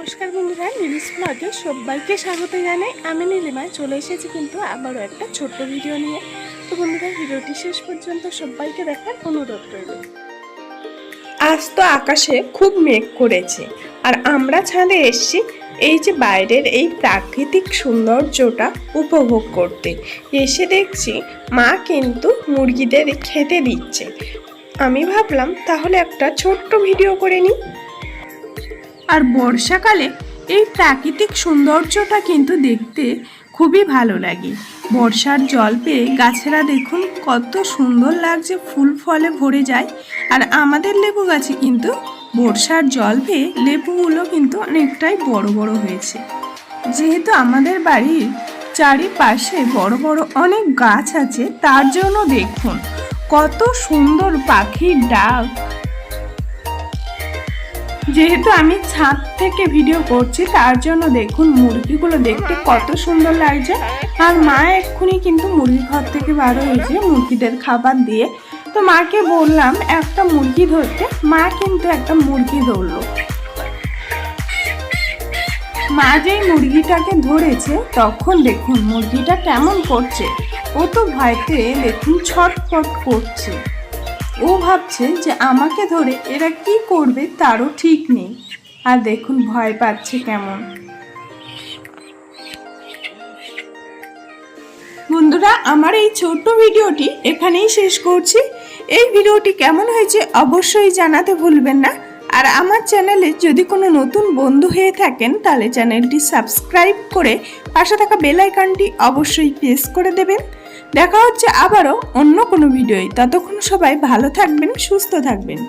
নমস্কার বন্ধুরা নীলিস ব্লগে সবাইকে স্বাগত জানাই। আমি নীলিমায় চলে এসেছি কিন্তু আবারও একটা ছোট্ট ভিডিও নিয়ে। তো বন্ধুরা, ভিডিওটি শেষ পর্যন্ত সবাইকে দেখার অনুরোধ রইল। আজ তো আকাশে খুব মেঘ করেছে, আর আমরা ছাদে এসেছি এই যে বাইরের এই প্রাকৃতিক সৌন্দর্যটা উপভোগ করতে। এসে দেখছি মা কিন্তু মুরগিদের খেতে দিচ্ছে। আমি ভাবলাম, তাহলে একটা ছোট্ট ভিডিও করে নিই। আর বর্ষাকালে এই প্রাকৃতিক সৌন্দর্যটা কিন্তু দেখতে খুবই ভালো লাগে। বর্ষার জল পেয়ে গাছেরা দেখুন কত সুন্দর লাগছে, ফুল ফলে ভরে যায়। আর আমাদের লেবু গাছে কিন্তু বর্ষার জল পেয়ে লেবুগুলো কিন্তু অনেকটাই বড় বড় হয়েছে। যেহেতু আমাদের বাড়ির চারিপাশে বড় বড় অনেক গাছ আছে, তার জন্য দেখুন কত সুন্দর পাখির ডাক যেহেতু আমি ছাদ থেকে ভিডিও করছি, তার জন্য দেখুন মুরগিগুলো দেখতে কত সুন্দর লাগছে। আর মা এক্ষুনি কিন্তু মুরগি ঘর থেকে বার হয়েছে মুরগিদের খাবার দিয়ে। তো মাকে বললাম, একটা মুরগি ধরতে। মা কিন্তু একটা মুরগি ধরলো। মা যেই মুরগিটাকে ধরেছে, তখন দেখুন মুরগিটা কেমন করছে। ও তো ভয়তে দেখুন ছটফট করছে। ও ভাবছে যে আমাকে ধরে এরা কি করবে তারও ঠিক নেই। আর দেখুন ভয় পাচ্ছে কেমন। বন্ধুরা, আমার এই ছোট্ট ভিডিওটি এখানেই শেষ করছি। এই ভিডিওটি কেমন হয়েছে অবশ্যই জানাতে ভুলবেন না। আর আমার চ্যানেলে যদি কোনো নতুন বন্ধু হয়ে থাকেন, তাহলে চ্যানেলটি সাবস্ক্রাইব করে পাশে থাকা বেল আইকনটি অবশ্যই প্রেস করে দেবেন। দেখা হচ্ছে আবারও অন্য কোনো ভিডিওয়। ততক্ষণ সবাই ভালো থাকবেন, সুস্থ থাকবেন।